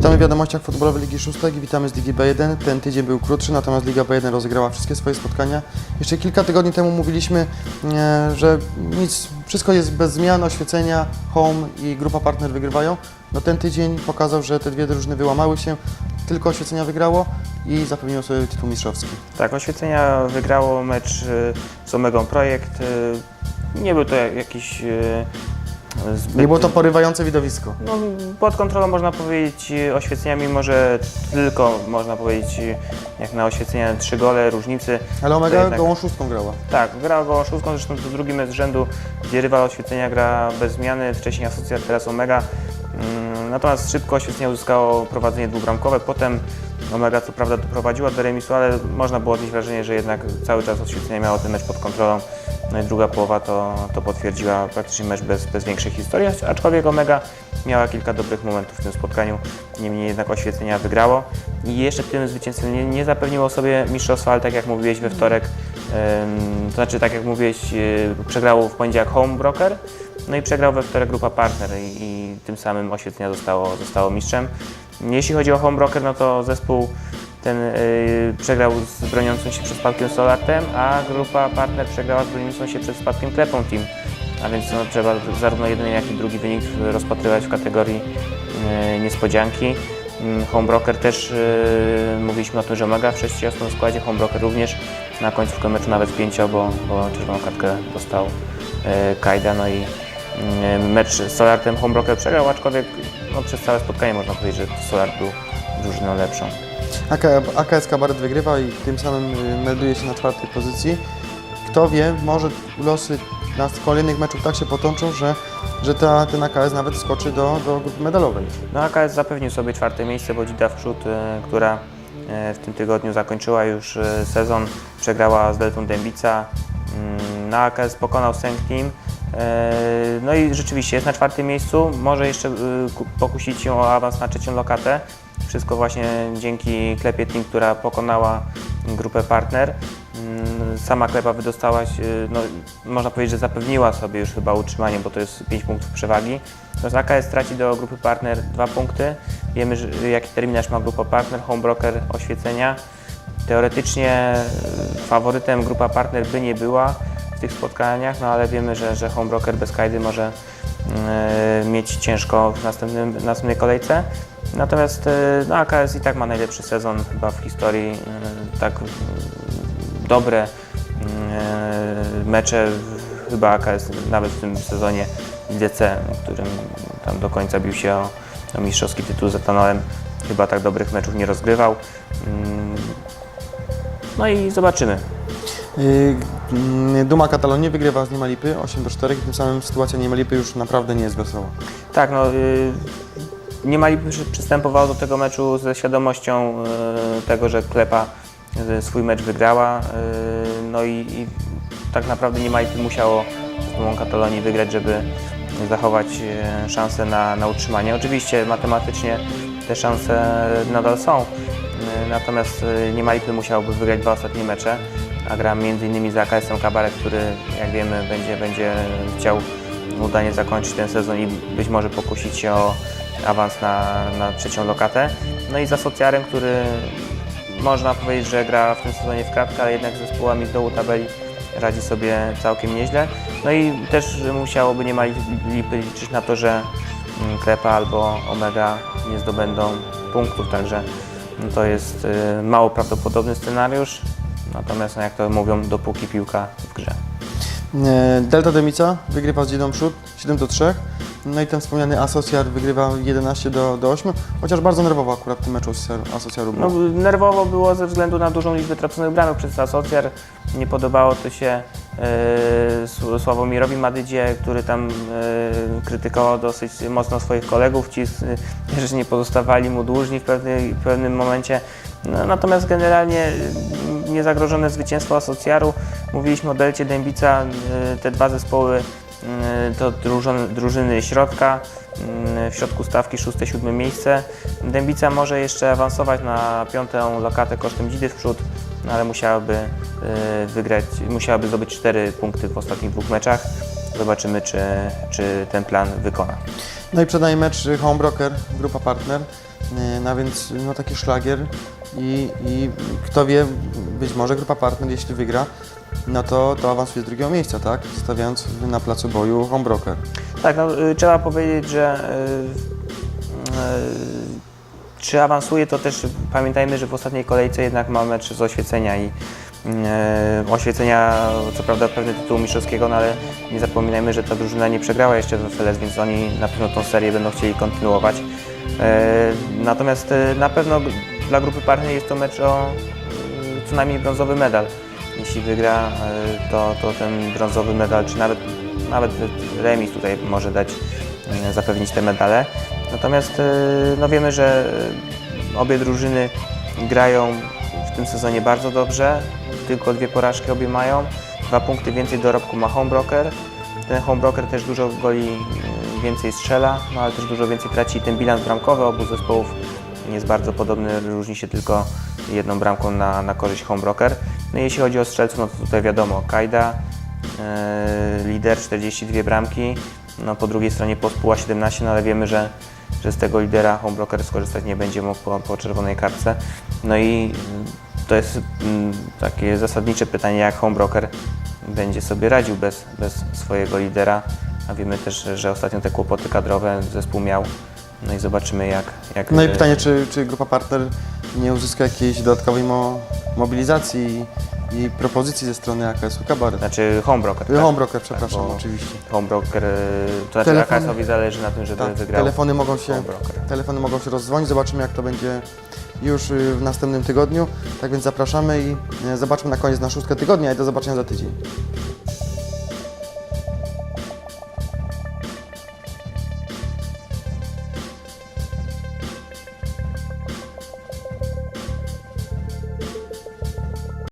Witamy w wiadomościach futbolowej Ligi Szóstek i witamy z Ligi B1. Ten tydzień był krótszy, natomiast Liga B1 rozegrała wszystkie swoje spotkania. Jeszcze kilka tygodni temu mówiliśmy, e, że nic, wszystko jest bez zmian, oświecenia, home i grupa partner wygrywają. No ten tydzień pokazał, że te dwie drużyny wyłamały się, tylko oświecenia wygrało i zapewniło sobie tytuł mistrzowski. Tak, Oświecenia wygrało mecz y, z Omegą Projekt. Y, Nie był to jak- jakiś zbyt... Nie było to porywające widowisko. No, pod kontrolą można powiedzieć y, Oświecenia, mimo że tylko można powiedzieć y, jak na Oświecenia trzy gole różnicy. Ale Omega jednak- gołą szóstką grała. Tak, grała go szóstką, zresztą to drugi mecz z rzędu, gdzie rywal Oświecenia gra bez zmiany, wcześniej Asocjat, teraz Omega. Mm, Natomiast szybko Oświecenie uzyskało prowadzenie dwubramkowe, potem Omega co prawda doprowadziła do remisu, ale można było odnieść wrażenie, że jednak cały czas Oświecenie miało ten mecz pod kontrolą. No i druga połowa to, to potwierdziła praktycznie mecz bez, bez większej historii, aczkolwiek Omega miała kilka dobrych momentów w tym spotkaniu, niemniej jednak Oświecenia wygrało. I jeszcze tym zwycięstwem nie, nie zapewniło sobie mistrzostwa, ale tak jak mówiłeś we wtorek, to znaczy tak jak mówiłeś, y, przegrało w poniedziałek Home Broker, no i przegrał we wtorek grupa Partner i, i tym samym Oświecenia zostało, zostało mistrzem. Jeśli chodzi o Home Broker, no to zespół ten y, przegrał z broniącym się przed spadkiem Solartem, a grupa Partner przegrała z broniącą się przed spadkiem Klepą Team. A więc no, trzeba zarówno jeden, jak i drugi wynik rozpatrywać w kategorii y, niespodzianki. Mm, Homebroker też, y, mówiliśmy o tym, że Omega w 6-osobowym składzie, Homebroker również na końcówkę meczu nawet pięcio, bo, bo czerwoną kartkę dostał y, Kajda, no i mecz z Solartem Homebroker przegrał, aczkolwiek no, przez całe spotkanie można powiedzieć, że Solar był drużyną lepszą. AK, AKS Kabaret wygrywa i tym samym y, melduje się na czwartej pozycji. Kto wie, może losy na kolejnych meczów tak się potoczą, że, że ta, ten AKS nawet skoczy do, do grupy medalowej. No AKS zapewnił sobie czwarte miejsce, bo Dzida w przód, e, która e, w tym tygodniu zakończyła już sezon, przegrała z Deltą Dębica. Mm, No AKS pokonał Sęk Team. E, No i rzeczywiście jest na czwartym miejscu, może jeszcze e, ku- pokusić się o awans na trzecią lokatę. Wszystko właśnie dzięki Klepie Team, która pokonała grupę partner. Mm, Sama Klepa wydostała się, no, można powiedzieć, że zapewniła sobie już chyba utrzymanie, bo to jest 5 punktów przewagi. Natomiast AKS traci do grupy partner 2 punkty. Wiemy, jaki terminarz ma grupa partner, homebroker, oświecenia. Teoretycznie faworytem grupa partner by nie była w tych spotkaniach, no ale wiemy, że, że homebroker bez kajdy może y, mieć ciężko w następnym, w następnej kolejce. Natomiast y, no, AKS i tak ma najlepszy sezon chyba w historii. y, Tak y, dobre y, mecze, chyba AKS nawet w tym sezonie IDC, w którym tam do końca bił się o, o mistrzowski tytuł z etanolem, chyba tak dobrych meczów nie rozgrywał. Mm, No i zobaczymy. Mm, Duma Katalonii wygrywa z Niemalipy 8 do 4 i tym samym sytuacja Niemalipy już naprawdę nie jest wesoła. Tak, no y, nie mali przy- przystępowało do tego meczu ze świadomością y, tego, że Klepa y, swój mecz wygrała. y, No i, i tak naprawdę nie mali musiało z Dumą Katalonii wygrać, żeby zachować y, szansę na, na utrzymanie. Oczywiście matematycznie te szanse nadal są, y, natomiast y, nie mali musiałoby wygrać dwa ostatnie mecze, a gra m.in. z AKS-em Kabaret, który jak wiemy będzie, będzie chciał udanie zakończyć ten sezon i być może pokusić się o awans na, na trzecią lokatę. No i za Socjarem, który można powiedzieć, że gra w tym sezonie w kratkę, ale jednak z zespołami z dołu tabeli radzi sobie całkiem nieźle. No i też musiałoby nie mali lipy liczyć na to, że mm, Klepa albo Omega nie zdobędą punktów, także to jest y, mało prawdopodobny scenariusz. Natomiast, no jak to mówią, dopóki piłka w grze. Yy, Delta Demica wygrywa z Dzidą Przód 7 do 3. No i ten wspomniany Asocjar wygrywa 11 do, do 8, chociaż bardzo nerwowo akurat w tym meczu Asocjaru- było. No, nerwowo było ze względu na dużą liczbę traconych bramek przez Asocjar. Nie podobało to się e, Sł- Sławomirowi Madydzie, który tam e, krytykował dosyć mocno swoich kolegów. Ci e, też nie pozostawali mu dłużni w, pewnej, w pewnym momencie. No, natomiast generalnie e, niezagrożone zwycięstwo Asocjaru. Mówiliśmy o Delcie Dębica. e, Te dwa zespoły e, to drużyny, środka. Mm, W środku stawki 6-7 miejsce. Dębica może jeszcze awansować na piątą lokatę kosztem Dzidy w przód, no ale musiałaby y, wygrać, musiałaby zdobyć 4 punkty w ostatnich dwóch meczach. Zobaczymy, czy, czy ten plan wykona. No i przedaj mecz Homebroker, grupa partner. No więc no taki szlagier i, i kto wie, być może grupa partner, jeśli wygra, no to, to awansuje z drugiego miejsca, tak? Stawiając na placu boju Homebroker. Tak, no, y, trzeba powiedzieć, że y, y, czy awansuje, to też pamiętajmy, że w ostatniej kolejce jednak mamy mecz z oświecenia i y, oświecenia, co prawda pewny tytuł mistrzowskiego, no ale nie zapominajmy, że ta drużyna nie przegrała jeszcze w FLS, więc oni na pewno tą serię będą chcieli kontynuować. Y, natomiast y, na pewno dla grupy partner jest to mecz o y, co najmniej brązowy medal. Jeśli wygra, y, to, to ten brązowy medal, czy nawet, nawet remis tutaj może dać, y, zapewnić te medale. Natomiast y, no wiemy, że y, obie drużyny grają w tym sezonie bardzo dobrze. Tylko dwie porażki obie mają. Dwa punkty więcej dorobku ma Homebroker. Ten Homebroker też dużo goli y, więcej strzela, no ale też dużo więcej traci ten bilans bramkowy obu zespołów jest bardzo podobny, różni się tylko jedną bramką na, na korzyść Homebroker. No i jeśli chodzi o strzelców, no to tutaj wiadomo, Kajda, e, lider 42 bramki, no po drugiej stronie Pospuła 17, no ale wiemy, że, że z tego lidera Homebroker skorzystać nie będzie mógł po, po czerwonej kartce. No i mm, to jest mm, takie zasadnicze pytanie, jak Homebroker będzie sobie radził bez, bez swojego lidera, a wiemy też, że ostatnio te kłopoty kadrowe zespół miał. No i zobaczymy jak... jak No i e, pytanie, czy, czy grupa partner nie uzyska jakiejś dodatkowej mo, mobilizacji i, i propozycji ze strony AKS-u Kabaret? Znaczy Homebroker. tak? Homebroker, przepraszam, bo- oczywiście. Homebroker, y, to znaczy Telefon- AKS-owi zależy na tym, żeby Tak, wygrał telefony mogą się Homebroker. Telefony mogą się rozdzwonić, zobaczymy jak to będzie już y, w następnym tygodniu. Tak więc zapraszamy i y, zobaczmy na koniec na szóstkę tygodnia i do zobaczenia za tydzień.